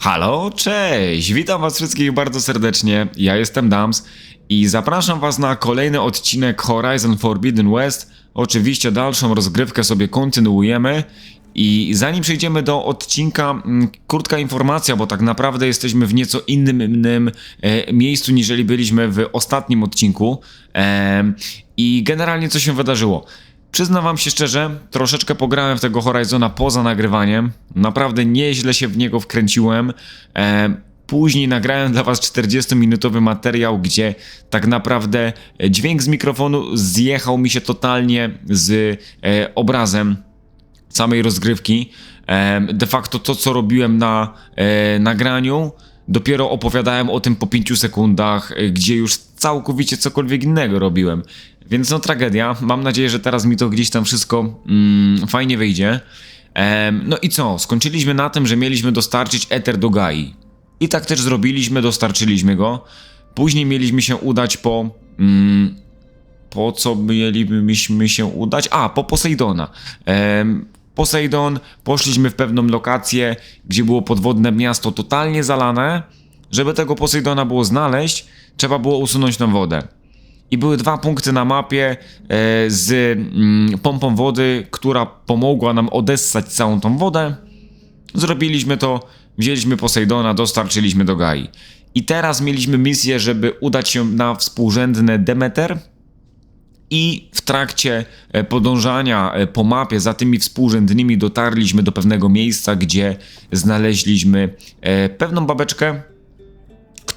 Halo, cześć! Witam was wszystkich bardzo serdecznie. Ja jestem Dams i zapraszam was na kolejny odcinek Horizon Forbidden West. Oczywiście dalszą rozgrywkę sobie kontynuujemy. I zanim przejdziemy do odcinka, mm, krótka informacja, bo tak naprawdę jesteśmy w nieco innym, innym e, miejscu, niżeli byliśmy w ostatnim odcinku. Em, I generalnie co się wydarzyło? Przyznam wam się szczerze, troszeczkę pograłem w tego Horizona poza nagrywaniem. Naprawdę nieźle się w niego wkręciłem. E, później nagrałem dla was 40-minutowy materiał, gdzie tak naprawdę dźwięk z mikrofonu zjechał mi się totalnie z e, obrazem samej rozgrywki. E, de facto to, co robiłem na e, nagraniu, dopiero opowiadałem o tym po 5 sekundach, e, gdzie już całkowicie cokolwiek innego robiłem. Więc no tragedia. Mam nadzieję, że teraz mi to gdzieś tam wszystko mm, fajnie wyjdzie. Em, no i co? Skończyliśmy na tym, że mieliśmy dostarczyć Ether do Gai. I tak też zrobiliśmy, dostarczyliśmy go. Później mieliśmy się udać po. Mm, po co mielibyśmy się udać? A, po Poseidona. Em, Poseidon, poszliśmy w pewną lokację, gdzie było podwodne miasto totalnie zalane. Żeby tego Poseidona było znaleźć, trzeba było usunąć tą wodę. I były dwa punkty na mapie e, z mm, pompą wody, która pomogła nam odessać całą tą wodę. Zrobiliśmy to, wzięliśmy Poseidona, dostarczyliśmy do Gai. I teraz mieliśmy misję, żeby udać się na współrzędne Demeter, i w trakcie e, podążania e, po mapie za tymi współrzędnymi dotarliśmy do pewnego miejsca, gdzie znaleźliśmy pewną babeczkę,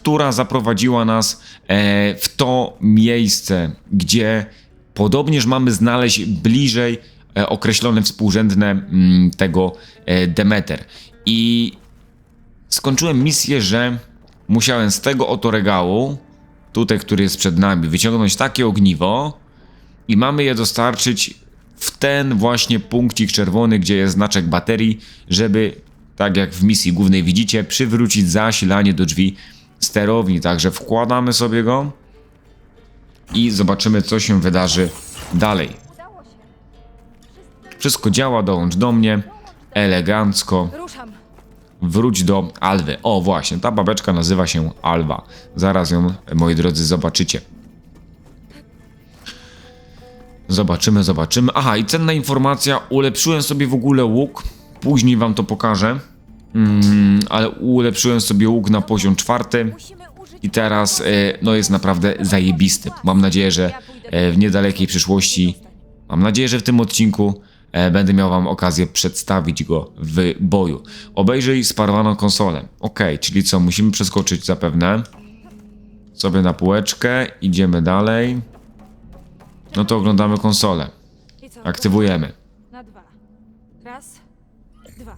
która zaprowadziła nas e, w to miejsce, gdzie podobnież mamy znaleźć bliżej e, określone współrzędne mm, tego e, Demeter. I skończyłem misję, że musiałem z tego oto regału, tutaj, który jest przed nami, wyciągnąć takie ogniwo i mamy je dostarczyć w ten właśnie punkcik czerwony, gdzie jest znaczek baterii, żeby, tak jak w misji głównej widzicie, przywrócić zasilanie do drzwi sterowni. Także wkładamy sobie go i zobaczymy, co się wydarzy dalej. Wszystko działa, dołącz do mnie. Elegancko. Wróć do Alwy. O, właśnie, ta babeczka nazywa się Alwa. Zaraz ją, moi drodzy, zobaczycie. Zobaczymy, zobaczymy. Aha, i cenna informacja. Ulepszyłem sobie w ogóle łuk. Później wam to pokażę. Mm, ale ulepszyłem sobie łuk na poziom czwarty. I teraz e, no jest naprawdę zajebisty. Mam nadzieję, że e, w niedalekiej przyszłości, mam nadzieję, że w tym odcinku e, będę miał wam okazję przedstawić go w boju. Obejrzyj sparowaną konsolę. Ok, czyli co, musimy przeskoczyć zapewne. Sobie na półeczkę, idziemy dalej. No to oglądamy konsolę. Aktywujemy. Na dwa. Raz, dwa.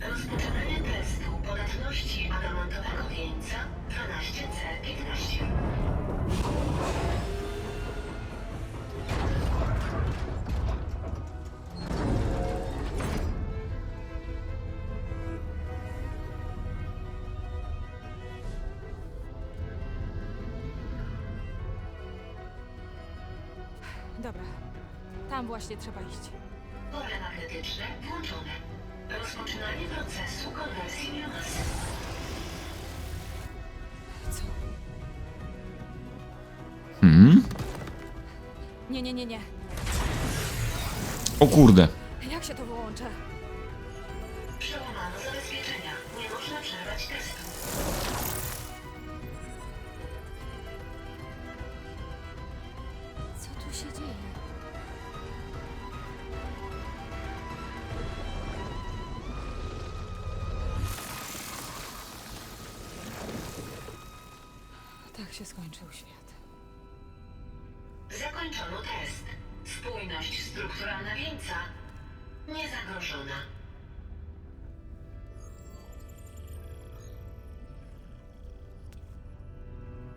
Rozpoczynanie testu podatności adamantowego wieńca 12C15. Dobra. Tam właśnie trzeba iść. Pole magnetyczne włączone. Rozpoczynanie procesu konwersji biomasy. Co? Hmm? Nie, nie, nie, nie. O kurde. Jak się to wyłącza? Przełamano zabezpieczenia. Nie można przerwać testu. Co tu się dzieje? Się skończył świat. Zakończono test. Spójność strukturalna wieńca niezagrożona.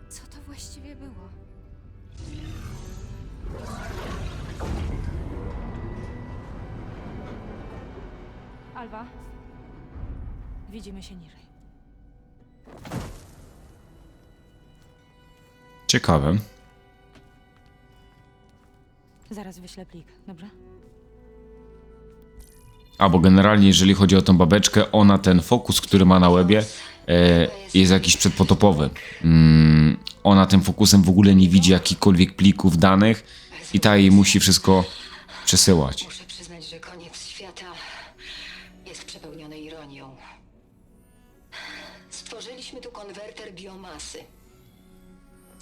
Co to właściwie było? Alwa, widzimy się niżej. Ciekawe. Zaraz wyślę plik, dobrze? Albo generalnie, jeżeli chodzi o tą babeczkę, ona ten fokus, który ma na łebie, e, jest jakiś przedpotopowy. Mm, ona tym fokusem w ogóle nie widzi jakichkolwiek plików, danych i ta jej musi wszystko przesyłać. Muszę przyznać, że koniec świata jest przepełniony ironią. Stworzyliśmy tu konwerter biomasy.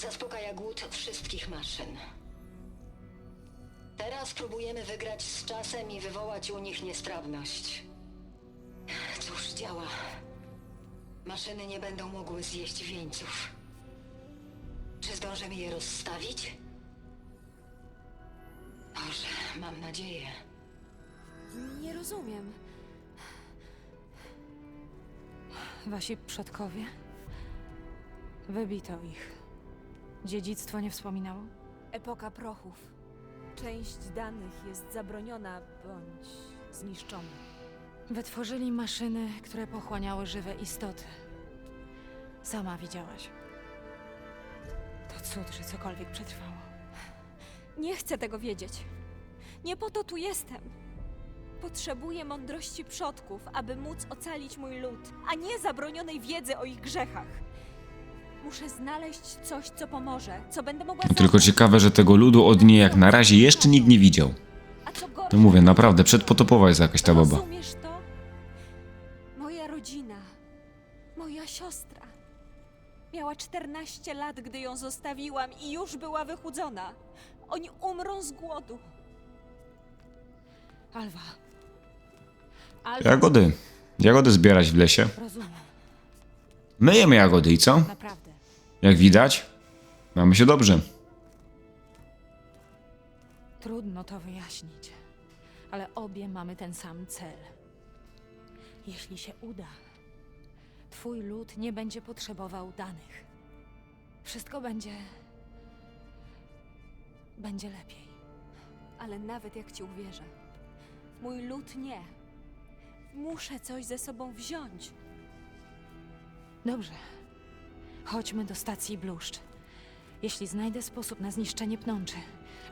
Zaspokaja głód wszystkich maszyn. Teraz próbujemy wygrać z czasem i wywołać u nich niestrawność. Cóż działa? Maszyny nie będą mogły zjeść wieńców. Czy zdążymy je rozstawić? Boże, mam nadzieję. Nie rozumiem. Wasi przodkowie? Wybito ich. Dziedzictwo nie wspominało? Epoka prochów. Część danych jest zabroniona bądź zniszczona. Wytworzyli maszyny, które pochłaniały żywe istoty. Sama widziałaś. To cud, że cokolwiek przetrwało. Nie chcę tego wiedzieć. Nie po to tu jestem. Potrzebuję mądrości przodków, aby móc ocalić mój lud, a nie zabronionej wiedzy o ich grzechach. Muszę znaleźć coś, co pomoże, co będę mogła Tylko ciekawe, że tego ludu od niej jak na razie jeszcze nikt nie widział. A co mówię, naprawdę, przedpotopowa jest jakaś ta baba. Rozumiesz to? Moja rodzina, moja siostra. Miała 14 lat, gdy ją zostawiłam i już była wychudzona. Oni umrą z głodu. Alwa. Alwa. Jagody. Jagody zbierać w lesie. Rozumiem, My jemy jagody i co? naprawdę. Jak widać, mamy się dobrze. Trudno to wyjaśnić, ale obie mamy ten sam cel. Jeśli się uda, twój lud nie będzie potrzebował danych. Wszystko będzie. będzie lepiej. Ale nawet jak ci uwierzę, mój lud nie. Muszę coś ze sobą wziąć. Dobrze. Chodźmy do stacji Bluszcz. Jeśli znajdę sposób na zniszczenie pnączy,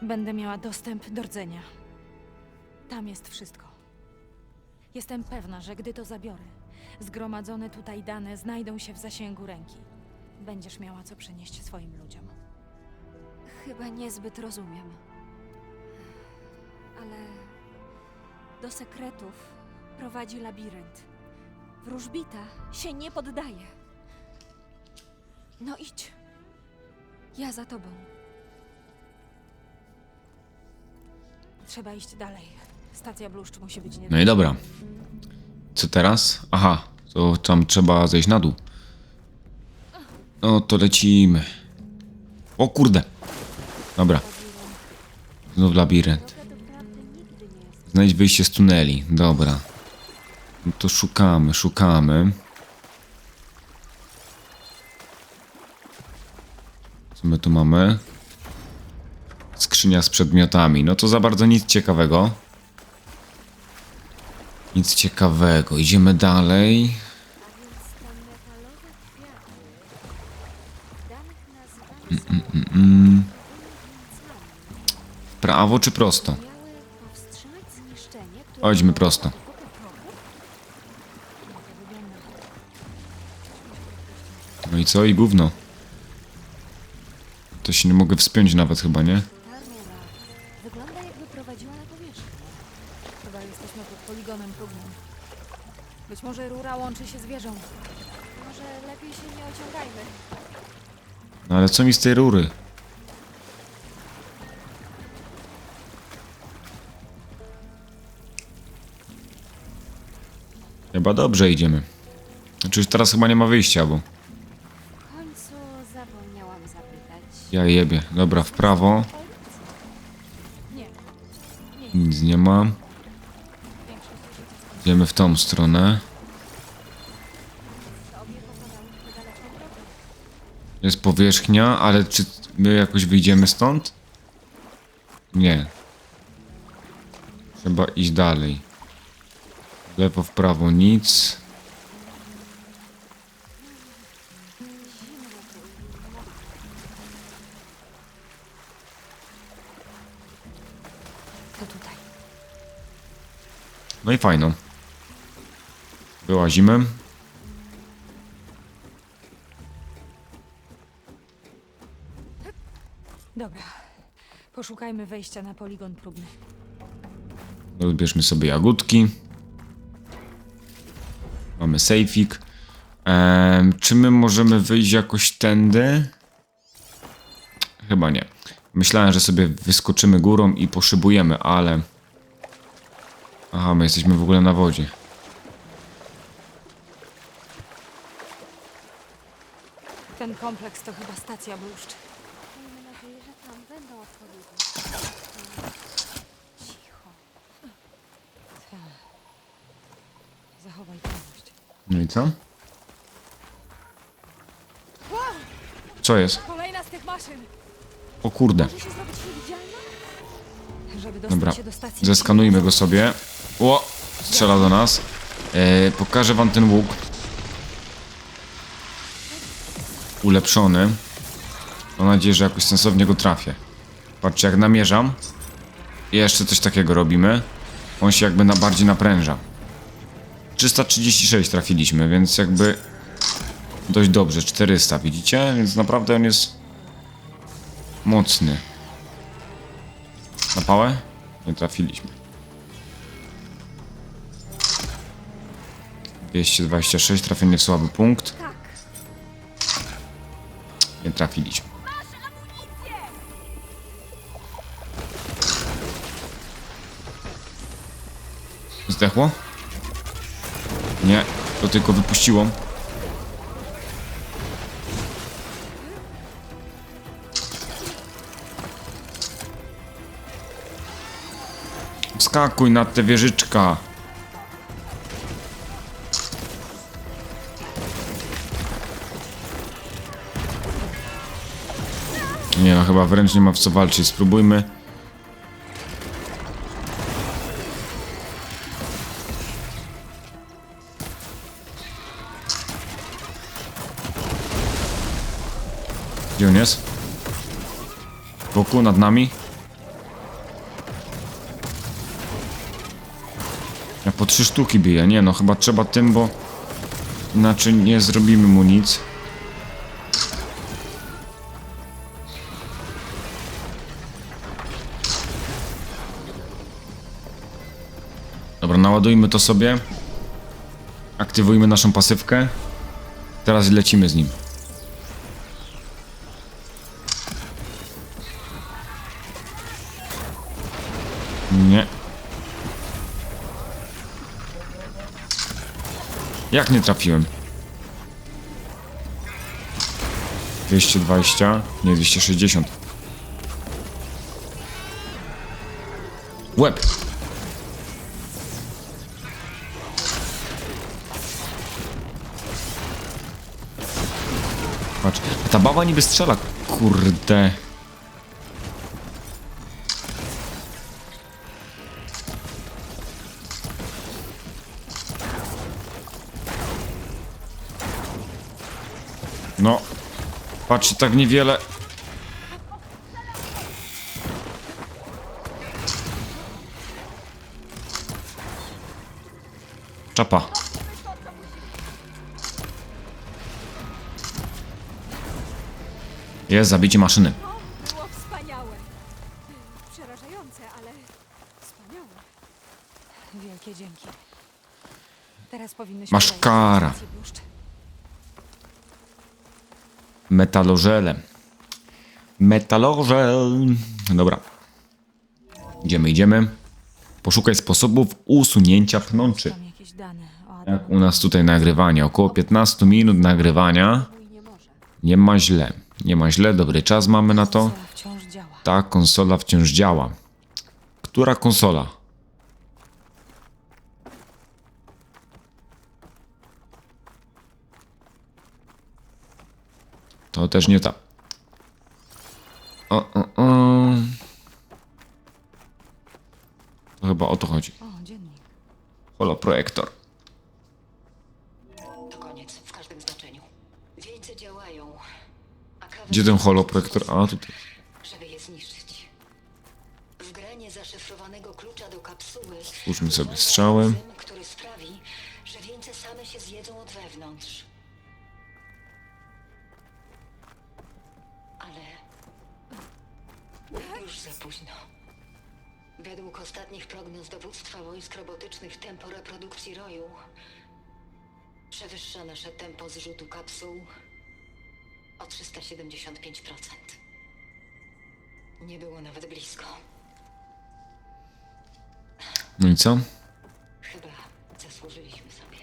będę miała dostęp do rdzenia. Tam jest wszystko. Jestem pewna, że gdy to zabiorę, zgromadzone tutaj dane znajdą się w zasięgu ręki. Będziesz miała co przynieść swoim ludziom. Chyba niezbyt rozumiem. Ale do sekretów prowadzi labirynt. Wróżbita się nie poddaje. No idź. Ja za tobą. Trzeba iść dalej. Stacja Bluszcz musi być No niedaleko. i dobra. Co teraz? Aha, to tam trzeba zejść na dół. No to lecimy. O kurde. Dobra. Znów labirynt. Znajdź wyjście z tuneli. Dobra. No to szukamy, szukamy. My tu mamy? Skrzynia z przedmiotami. No to za bardzo nic ciekawego. Nic ciekawego. Idziemy dalej. Mm, Prawo czy prosto? Chodźmy prosto. No i co? I gówno. To się nie mogę wspiąć nawet chyba, nie? Wygląda jakby prowadziła na powierzchnię. Chyba jesteśmy pod poligonem próbnym. Być może rura łączy się z wieżą. Może lepiej się nie ociągajmy. No ale co mi z tej rury? Chyba dobrze idziemy. Znaczy już teraz chyba nie ma wyjścia, bo ja jebie. Dobra, w prawo. Nic nie ma. Idziemy w tą stronę. Jest powierzchnia, ale czy my jakoś wyjdziemy stąd? Nie. Trzeba iść dalej. Lewo, w prawo nic. No i fajno. Wyłazimy. Dobra. Poszukajmy wejścia na poligon próbny. Odbierzmy sobie jagódki. Mamy sejfik. Em, czy my możemy wyjść jakoś tędy? Chyba nie. Myślałem, że sobie wyskoczymy górą i poszybujemy, ale... Aha, my jesteśmy w ogóle na wodzie. Ten kompleks to chyba stacja bluszcz. Miejmy nadzieję, że tam będą odpowiedzi. Cicho. Zachowaj pewność. No i co? Co jest? Kolejna z tych maszyn! O kurde. Może się zrobić niewidzialna? Żeby dostać Dobra, się do stacji... zeskanujmy go sobie. Strzela do nas. E, pokażę wam ten łuk. Ulepszony. Mam nadzieję, że jakoś sensownie go trafię. Patrzcie, jak namierzam. I jeszcze coś takiego robimy. On się jakby na bardziej napręża. 336 trafiliśmy, więc jakby dość dobrze. 400, widzicie? Więc naprawdę on jest mocny. Na pałę? Nie trafiliśmy. 226, trafienie w słaby punkt. Tak. Nie trafiliśmy. Zdechło? Nie, to tylko wypuściło. Skakuj na tę wieżyczka. Chyba wręcz nie ma w co walczyć. Spróbujmy. Gdzie on jest? Wokół, nad nami? Ja po trzy sztuki biję. Nie no, chyba trzeba tym, bo inaczej nie zrobimy mu nic. Naładujmy to sobie. Aktywujmy naszą pasywkę. Teraz lecimy z nim. Nie. Jak nie trafiłem? 220, nie 260. Łeb. Patrz, ta baba niby strzela, kurde. No, patrzcie, tak niewiele. Czapa. Jest zabicie maszyny. To było wspaniałe. Przerażające, ale wspaniałe. Wielkie dzięki. Teraz powinnyśmy... Masz wejść do kara. stacji bluszcz. Metalożel. Dobra. Idziemy, idziemy. Poszukaj sposobów usunięcia pnączy. Tam jakieś dane o Jak u nas tutaj nagrywanie. Około 15 minut nagrywania. Mój nie może. Nie ma źle. Nie ma źle, dobry czas mamy na to. Konsola wciąż działa. Ta konsola wciąż działa. Która konsola? To też nie ta. O, o, o. To chyba o to chodzi. O, dziennik. Holoprojektor. To koniec, w każdym znaczeniu. Wieńce działają. A kawę Gdzie ten holoprojektor? A, tutaj. żeby je zniszczyć. W grę niezaszyfrowanej specjalnego klucza do kapsuły. Stwórzmy sobie enzym, który sprawi, że wieńce same się zjedzą od wewnątrz. Ale już za późno. Według ostatnich prognoz dowództwa wojsk robotycznych tempo reprodukcji roju przewyższa nasze tempo zrzutu kapsuł o 375%. Nie było nawet blisko. No i co? Chyba zasłużyliśmy sobie.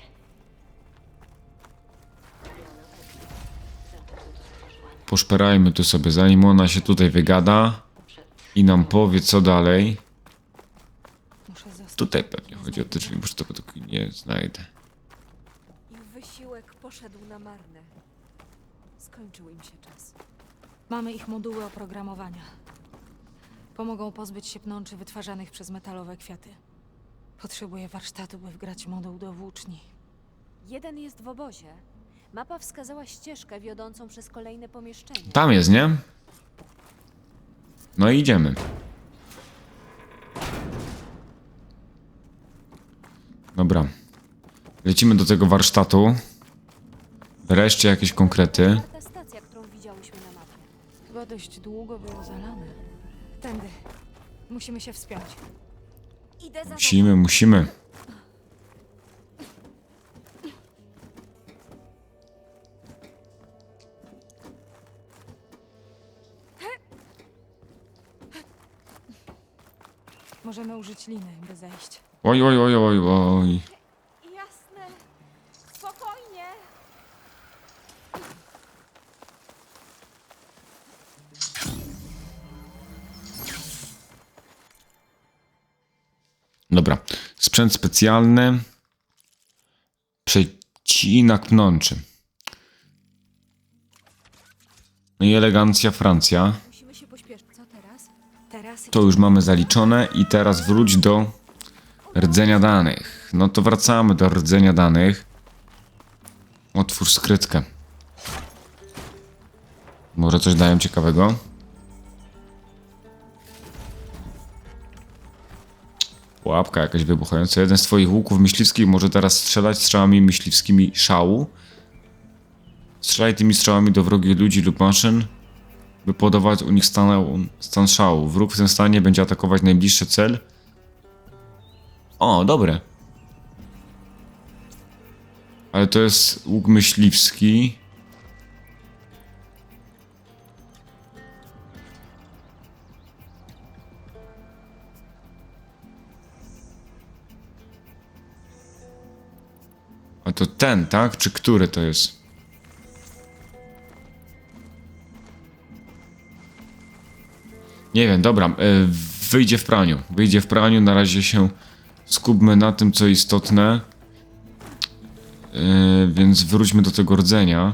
Za to, co tu stworzyłam Poszperajmy tu sobie, zanim ona się tutaj wygada i nam powie co dalej. Muszę zostać. Tutaj pewnie chodzi o te drzwi, bo że tego nie znajdę. Ich wysiłek poszedł na marne. Skończył im się czas. Mamy ich moduły oprogramowania. Pomogą pozbyć się pnączy wytwarzanych przez metalowe kwiaty. Potrzebuję warsztatu, by wgrać moduł do włóczni. Jeden jest w obozie. Mapa wskazała ścieżkę wiodącą przez kolejne pomieszczenie. Tam jest, nie? No i idziemy. Dobra. Lecimy do tego warsztatu. Wreszcie jakieś konkrety. Ta stacja, którą widziałyśmy na mapie. Chyba dość długo było zalane. Tędy. Musimy się wspiąć. Idę za. Musimy, musimy. Możemy użyć liny, by zejść. Oj, oj, oj, oj, oj. Sprzęt specjalny. Przecinak pnączy. No i elegancja Francja. To już mamy zaliczone i teraz wróć do rdzenia danych. No to wracamy do rdzenia danych. Otwórz skrytkę. Może coś dają ciekawego? Pułapka jakaś wybuchająca. Jeden z twoich łuków myśliwskich może teraz strzelać strzałami myśliwskimi szału. Strzelaj tymi strzałami do wrogich ludzi lub maszyn by podawać u nich stan, stan szału. Wróg w tym stanie będzie atakować najbliższy cel. O, dobre. Ale to jest łuk myśliwski. To ten, tak? Czy który to jest? Nie wiem, dobra. e, Wyjdzie w praniu. Wyjdzie w praniu. Na razie się skupmy na tym, co istotne. E, Więc wróćmy do tego rdzenia.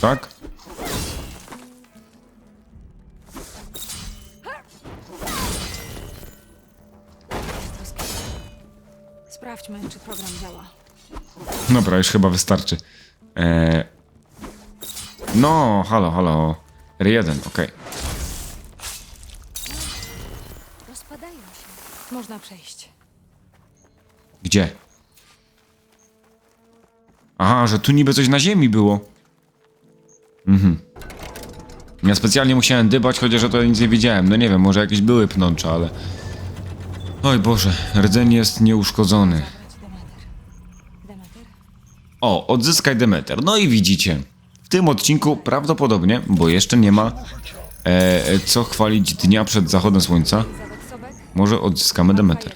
Tak? Sprawdźmy, czy program działa. Dobra, już chyba wystarczy. E... No, halo, halo. R1, okej. Rozpadają się. Można przejść. Gdzie? Aha, że tu niby coś na ziemi było. Ja specjalnie musiałem dybać, chociaż ja to nic nie widziałem. No nie wiem, może jakieś były pnącze, ale... Oj Boże, rdzeń jest nieuszkodzony. O, odzyskaj Demeter. No i widzicie. W tym odcinku prawdopodobnie, bo jeszcze nie ma e, co chwalić dnia przed zachodem słońca, może odzyskamy Demeter.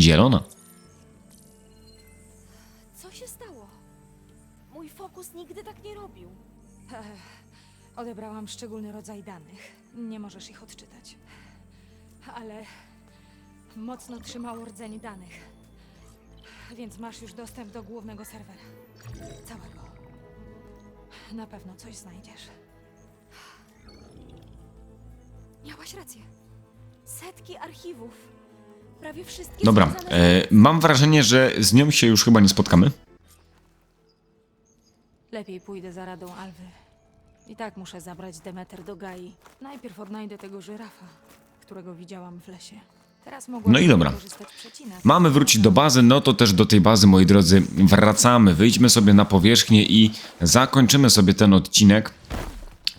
Zielona. Co się stało? Mój fokus nigdy tak nie robił. Odebrałam szczególny rodzaj danych. Nie możesz ich odczytać. Ale mocno trzymało rdzeń danych. Więc masz już dostęp do głównego serwera. Całego. Na pewno coś znajdziesz. Miałaś rację. Setki archiwów. Dobra, e, mam wrażenie, że z nią się już chyba nie spotkamy. Lepiej pójdę za radą Alwy. I tak muszę zabrać Demeter do Gai. Najpierw odnajdę tego żyrafa, którego widziałam w lesie. Teraz mogłabym No i dobra. wykorzystać przecinek. Mamy wrócić do bazy, no to też do tej bazy, moi drodzy, wracamy. Wyjdźmy sobie na powierzchnię i zakończymy sobie ten odcinek.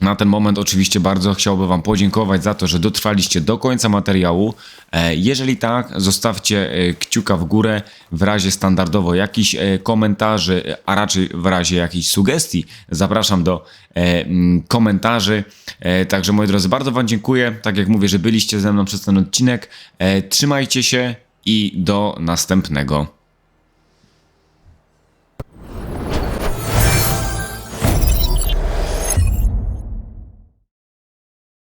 Na ten moment oczywiście bardzo chciałbym Wam podziękować za to, że dotrwaliście do końca materiału. E, Jeżeli tak, zostawcie e, kciuka w górę w razie standardowo jakichś e, komentarzy, a raczej w razie jakichś sugestii. Zapraszam do mm, komentarzy. Także moi drodzy, bardzo Wam dziękuję. Tak jak mówię, że byliście ze mną przez ten odcinek. Trzymajcie się i do następnego.